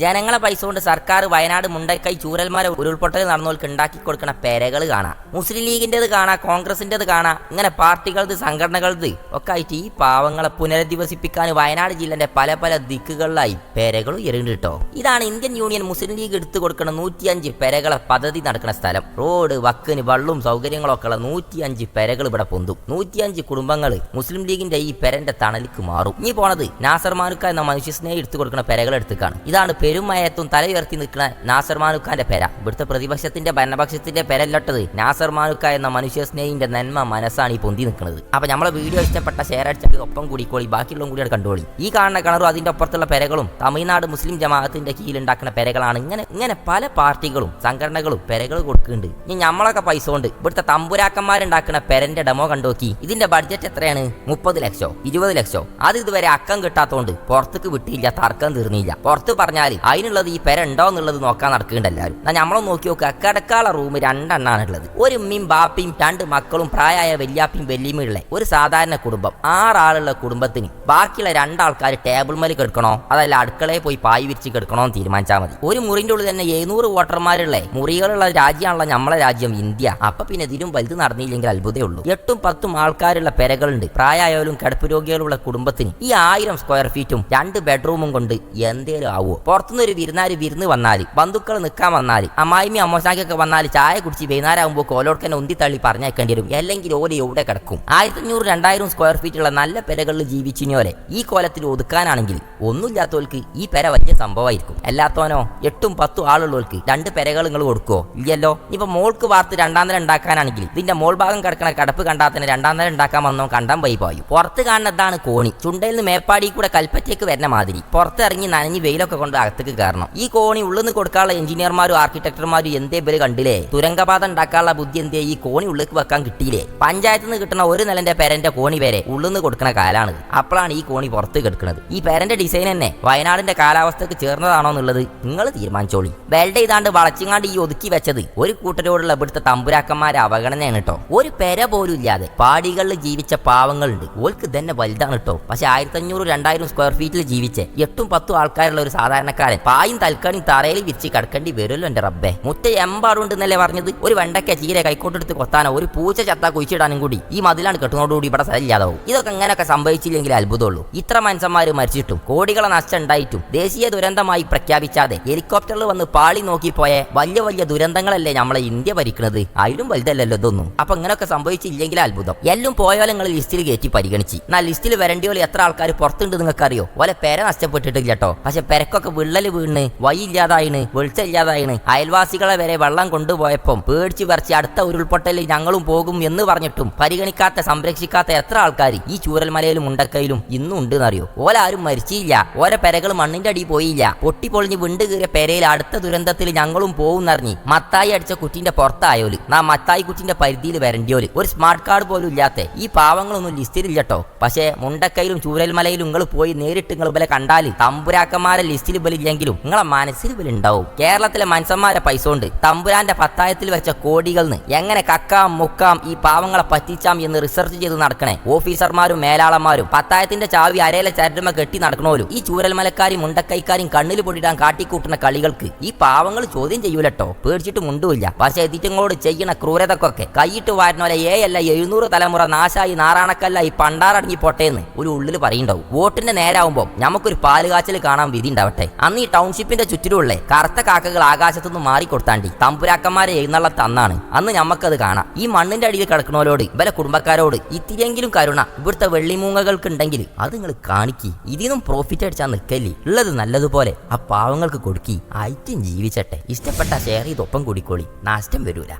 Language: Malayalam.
ജനങ്ങളെ പൈസ കൊണ്ട് സർക്കാർ വയനാട് മുണ്ടക്കൈ ചൂരൽമല ഉരുൾപൊട്ടൽ നടന്നവർക്ക് ഉണ്ടാക്കി കൊടുക്കുന്ന പെരകൾ കാണാം. മുസ്ലിം ലീഗിന്റെത് കാണാം കോൺഗ്രസിന്റെത് കാണാം ഇങ്ങനെ പാർട്ടികളത് സംഘടനകളത് ഒക്കെ ആയിട്ട് ഈ പാവങ്ങളെ പുനരധിവസിപ്പിക്കാൻ വയനാട് ജില്ലന്റെ പല പല ദിക്കുകളിലായി പെരകൾ ഉയരുന്നുണ്ട് ഇതാണ് ഇന്ത്യൻ യൂണിയൻ മുസ്ലിം ലീഗ് എടുത്തു കൊടുക്കുന്ന നൂറ്റിയഞ്ച് പെരകളെ പദ്ധതി നടക്കുന്ന സ്ഥലം. റോഡ് വക്കിന് വള്ളും സൗകര്യങ്ങളൊക്കെ ഉള്ള നൂറ്റിയഞ്ച് പെരകൾ ഇവിടെ പൊന്തും. നൂറ്റിയഞ്ച് കുടുംബങ്ങൾ മുസ്ലിം ലീഗിന്റെ ഈ പെരന്റെ തണലിക്ക് മാറും. ഇനി പോണത് നാസർ മാനുക്ക എന്ന മനുഷ്യസ്നേഹം എടുത്തു കൊടുക്കുന്ന പെരകൾ എടുത്തേക്കാണ് ഇതാണ് പെരുമയത്തും തലയുയർത്തി നിൽക്കുന്ന നാസർ മാനുക്കാന്റെ പെര. ഇവിടുത്തെ പ്രതിപക്ഷത്തിന്റെ ഭരണപക്ഷത്തിന്റെ പെരല്ലട്ടത് നാസർ മാനുക്ക എന്ന മനുഷ്യസ്നേഹിന്റെ നന്മ മനസ്സാണ് ഈ പൊന്തി നിൽക്കുന്നത് അപ്പൊ നമ്മളെ വീഡിയോ ഇഷ്ടപ്പെട്ട ഷെയർ അടിച്ചിട്ട് ഒപ്പം കൂടിക്കോളി. ബാക്കിയുള്ളതും കൂടി കണ്ടോളി. ഈ കാണുന്ന കിണറും അതിന്റെ അപ്പുറത്തുള്ള പെരകളും തമിഴ്നാട് മുസ്ലിം ജമാഅത്തിന്റെ കീഴിൽ ഉണ്ടാക്കുന്ന പെരകളാണ്. ഇങ്ങനെ ഇങ്ങനെ പല പാർട്ടികളും സംഘടനകളും പെരകൾ കൊടുക്കുന്നുണ്ട്. ഇനി നമ്മളൊക്കെ പൈസ കൊണ്ട് ഇവിടുത്തെ തമ്പുരാക്കന്മാരുണ്ടാക്കുന്ന പെരന്റെ ഡെമോ കണ്ടോക്കി ഇതിന്റെ ബഡ്ജറ്റ് എത്രയാണ്? മുപ്പത് ലക്ഷോ? ഇരുപത് ലക്ഷോ? അത് ഇതുവരെ അക്കം കിട്ടാത്തോണ്ട് പുറത്തേക്ക് വിട്ടില്ല തർക്കം തീർന്നില്ല. പുറത്ത് പറഞ്ഞാൽ അതിനുള്ളത് ഈ പെര ഉണ്ടോ എന്നുള്ളത് നോക്കാൻ നടക്കുന്നുണ്ട് എല്ലാവരും. നമ്മളൊന്ന് നോക്കി നോക്കുക കിടക്കാള റൂം രണ്ടെണ്ണാണ് ഉള്ളത്. ഒരു ഉമ്മയും ബാപ്പയും രണ്ട് മക്കളും പ്രായമായ വല്യാപ്പയും വല്യമ്മയുള്ള ഒരു സാധാരണ കുടുംബം. ആറാളുള്ള കുടുംബത്തിന് ബാക്കിയുള്ള രണ്ടാൾക്കാർ ടേബിൾ മേൽ കിടക്കണോ? അതല്ല അടുക്കളയിൽ പോയി പായി വിരിച്ച് കിടക്കണോ എന്ന് തീരുമാനിച്ചാൽ മതി. ഒരു മുറിന്റെ ഉള്ളിൽ തന്നെ എഴുന്നൂറ് വോട്ടർമാരുള്ള മുറികളുള്ള രാജ്യമാണല്ലോ നമ്മളെ രാജ്യം ഇന്ത്യ. അപ്പൊ പിന്നെ ഇതിലും വലുത് നടന്നില്ലെങ്കിൽ അത്ഭുതമേ ഉള്ളൂ. എട്ടും പത്തും ആൾക്കാരുള്ള പെരകളുണ്ട്. പ്രായമായാലും കിടപ്പ് രോഗികളുള്ള കുടുംബത്തിന് ഈ ആയിരം സ്ക്വയർ ഫീറ്റും രണ്ട് ബെഡ്റൂമും കൊണ്ട് എന്തേലും ആവുമോ പുറത്തുനിന്ന് ഒരു വിരുന്നാര് വിരുന്ന് വന്നാൽ ബന്ധുക്കൾ നിൽക്കാൻ വന്നാൽ അമ്മായിമി അമ്മോശാക്കൊക്കെ വന്നാൽ ചായ കുടിച്ച് വൈകുന്നേരമാകുമ്പോൾ കോലോട്ക്കനെ ഉന്തി തള്ളി പറഞ്ഞേക്കേണ്ടി വരും. അല്ലെങ്കിൽ ഓല എവിടെ കിടക്കും? ആയിരത്തി അഞ്ഞൂറ് രണ്ടായിരം സ്ക്വയർ ഫീറ്റുള്ള നല്ല പെരകളിൽ ജീവിച്ചിനോലെ ഈ കോലത്തിൽ ഒതുക്കാനാണെങ്കിൽ ഒന്നുമില്ലാത്തവർക്ക് ഈ പെര വലിയ സംഭവമായിരിക്കും. അല്ലാത്തവനോ എട്ടും പത്തും ആളുള്ളവർക്ക് രണ്ട് പെരകൾ നിങ്ങൾ കൊടുക്കുവോ? ഇല്ലല്ലോ. ഇപ്പൊ മോൾക്ക് വാർത്ത് രണ്ടാം നില ഉണ്ടാക്കാനാണെങ്കിൽ ഇതിന്റെ മോൾ ഭാഗം കിടക്കണ കടപ്പ് കണ്ടാൽ തന്നെ രണ്ടാം നില ഉണ്ടാക്കാൻ വന്നോ കണ്ടാൻ പോയി പോയി. പുറത്ത് കാണുന്നതാണ് കോണി. ചുണ്ടയിൽ നിന്ന് മേപ്പാടി കൂടെ കൽപ്പറ്റയ്ക്ക് വരുന്ന മാതിരി. പുറത്തിറങ്ങി നനഞ്ഞ് വെയിലൊക്കെ കൊണ്ട് അകത്തേക്ക് കാരണം ഈ കോണി ഉള്ളിന്ന് കൊടുക്കാനുള്ള എഞ്ചിനീയർമാരും ആർക്കിടെക്ടർമാരും എന്തേ പേര് കണ്ടില്ലേ? തുരങ്കപാത ഉണ്ടാക്കാനുള്ള ബുദ്ധി എന്തേ ഈ കോണി ഉള്ളിലേക്ക് വെക്കാൻ കിട്ടിയില്ലേ? പഞ്ചായത്തിൽ നിന്ന് കിട്ടുന്ന ഒരു നിലന്റെ പെരന്റെ കോണി വരെ ഉള്ളിന്ന് കൊടുക്കുന്ന കാലാണ്. അപ്പോഴാണ് ഈ കോണി പുറത്ത് കിടക്കുന്നത് ഈ പെരന്റെ ഡിസൈൻ തന്നെ വയനാടിന്റെ കാലാവസ്ഥക്ക് ചേർന്നതാണോ എന്നുള്ളത് നിങ്ങൾ തീരുമാനിച്ചോളി. വെൽഡ് ചെയ്താണ്ട് വളച്ചിങ്ങാണ്ട് ഈ ഒതുക്കി വെച്ചത് ഒരു കൂട്ടരോടുള്ള ഇവിടുത്തെ തമ്പുരാക്കന്മാരെ അവഗണനയാണ് കേട്ടോ. ഒരു പെര പോലും ഇല്ലാതെ പാടികളിൽ ജീവിച്ച പാവങ്ങളുണ്ട്. ഓൾക്ക് തന്നെ വലുതാണ് കേട്ടോ. പക്ഷെ ആയിരത്തി അഞ്ഞൂറ് രണ്ടായിരം സ്ക്വയർ ഫീറ്റിൽ ജീവിച്ച് എട്ടും പത്തും ആൾക്കാരുള്ള ഒരു സാധാരണക്കാരൻ പായും തൽക്കാലം തറയിൽ വിരിച്ച് കിടക്കേണ്ടി വരുമല്ലോ എന്റെ റബ്ബെ. മുറ്റ എമ്പാടുണ്ടെന്നല്ലേ പറഞ്ഞത്? ഒരു വെണ്ടക്ക ചീര കൈക്കോട്ടെടുത്ത് കൊത്താനോ ഒരു പൂച്ച ചത്ത കുഴിച്ചിടാനും കൂടി ഈ മതിലാണ് കെട്ടുന്നതോടുകൂടി ഇവിടെ സ്ഥലമില്ലാതാവും. ഇതൊക്കെ ഇങ്ങനെയൊക്കെ സംഭവിച്ചില്ലെങ്കിൽ അത്ഭുതമുള്ളൂ. ഇത്ര മനുഷ്യന്മാര് മരിച്ചിട്ടും കോടികളെ നഷ്ടം ഉണ്ടായിട്ടും ദേശീയ ദുരന്തമായി പ്രഖ്യാപിച്ചാതെ ഹെലികോപ്റ്ററിൽ വന്ന് പാളി നോക്കി നോക്കിപ്പോയ വലിയ വലിയ ദുരന്തങ്ങളല്ലേ നമ്മളെ ഇന്ത്യ ഭരിക്കുന്നത് അതിലും വലുതല്ലല്ലോ ഇതൊന്നും. അപ്പൊ ഇങ്ങനെയൊക്കെ സംഭവിച്ചില്ലെങ്കിൽ അത്ഭുതം. എല്ലാം പോയാലും നിങ്ങൾ ലിസ്റ്റിൽ കയറ്റി പരിഗണിച്ച്. എന്നാൽ ലിസ്റ്റിൽ വരേണ്ടിയോലെ എത്ര ആൾക്കാർ പുറത്തുണ്ട് നിങ്ങൾക്ക് അറിയോ ഓലെ പെര നഷ്ടപ്പെട്ടിട്ടില്ല കേട്ടോ പക്ഷെ പെരക്കൊക്കെ വിള്ളൽ വീണ് വഴിയില്ലാതായിണ് വെളിച്ചമില്ലാതായിണ്. അയൽവാസികളെ വരെ വെള്ളം കൊണ്ടുപോയപ്പം പേടിച്ചു പറിച്ച് അടുത്ത ഉരുൾപൊട്ടലിൽ ഞങ്ങളും പോകും എന്ന് പറഞ്ഞിട്ടും പരിഗണിക്കാത്ത സംരക്ഷിക്കാത്ത എത്ര ആൾക്കാർ ഈ ചൂരൽമലയിലും ഉണ്ടക്കയിലും ഇന്നും ഉണ്ട് എന്നറിയോ ഓല ആരും മരിച്ചില്ല ഓരോ പെരകൾ മണ്ണിന്റെ അടി പോയില്ല. പൊട്ടിപ്പൊളിഞ്ഞ് വിണ്ട് കീറിയ പെരയിൽ അടുത്ത ദുരന്തത്തിൽ ഞങ്ങളും പോകും എന്നറിഞ്ഞ് മത്തായി അടിച്ച കുറ്റിന്റെ പുറത്തായോൽ നാ മത്തായി കുറ്റിന്റെ പരിധിയിൽ വരണ്ടിയോൽ. ഒരു സ്മാർട്ട് കാർഡ് പോലും ഇല്ലാത്ത ഈ പാവങ്ങളൊന്നും ലിസ്റ്റിലില്ല കേട്ടോ പക്ഷേ മുണ്ടക്കയിലും ചൂരൽമലയിലും നിങ്ങൾ പോയി നേരിട്ട് നിങ്ങൾ ഇവലെ കണ്ടാൽ തമ്പുരാക്കന്മാരെ ലിസ്റ്റിൽ ഇവലില്ലെങ്കിലും നിങ്ങളെ മനസ്സിൽ വിലുണ്ടാവും കേരളത്തിലെ മനുഷ്യന്മാരെ പൈസ കൊണ്ട് തമ്പുരാന്റെ പത്തായത്തിൽ വെച്ച കോടികളിന്ന് എങ്ങനെ കക്കാം മുക്കാം ഈ പാവങ്ങളെ പറ്റിച്ചാം എന്ന് റിസർച്ച് ചെയ്ത് നടക്കണേ. ഓഫീസർമാരും മേലാളന്മാരും പത്തായത്തിന്റെ ചാവി അരയിലെ ചരടുമ കെട്ടി നടക്കണോലും ഈ ചൂരൽമലക്കാരും മുണ്ടക്കൈക്കാരും കണ്ണിൽ പൊടിയിടാൻ കാട്ടിക്കൂട്ടുന്ന കളികൾക്ക് ഈ പാവങ്ങൾ ചോദ്യം ചെയ്യൂലട്ടോ. പേടിച്ചിട്ട് മുണ്ടുമില്ല പക്ഷേ ഇതിറ്റങ്ങളോട് ചെയ്യണ ക്രൂരതക്കൊക്കെ കൈയിട്ട് വാരുന്നോലെ ഏ അല്ല എഴുന്നൂറ് തലമുറ നാശായി നാറാണക്കല്ലായി പണ്ടാറടങ്ങി പോട്ടേന്ന് ഒരു ഉള്ളിൽ പറയുണ്ടാവും. വോട്ടിന്റെ നേരാവുമ്പോൾ നമുക്കൊരു പാലുകാച്ചൽ കാണാൻ വിധി ഉണ്ടാവട്ടെ. അന്ന് ഈ ടൗൺഷിപ്പിന്റെ ചുറ്റിലുള്ള കറുത്ത കാക്കകൾ ആകാശത്തുനിന്ന് മാറിക്കൊടുത്താണ്ടി തമ്പുരാക്കന്മാരെ എഴുന്നള്ളത്ത് തന്നാണ് അന്ന് ഞമ്മക്കത് കാണാം. ഈ മണ്ണിന്റെ അടിയിൽ കിടക്കുന്നവരോട് ഇവരെ കുടുംബക്കാരോട് ഇത്തിരിയെങ്കിലും കരുണ ഇവിടുത്തെ വെള്ളിമൂങ്ങകൾക്ക് ഉണ്ടെങ്കിൽ അത് നിങ്ങൾ കാണിക്കി. ഇതിനും പ്രോഫിറ്റ് അടിച്ചാൽ നിൽക്കല്ലേ. ഉള്ളത് നല്ലതുപോലെ ആ പാവങ്ങൾക്ക് കൊടുക്കി. ഐറ്റും ജീവിച്ചട്ടെ. ഇഷ്ടപ്പെട്ട ഷെയർ ചെയ്തൊപ്പം കൂടിക്കോളി. നഷ്ടം വരൂല.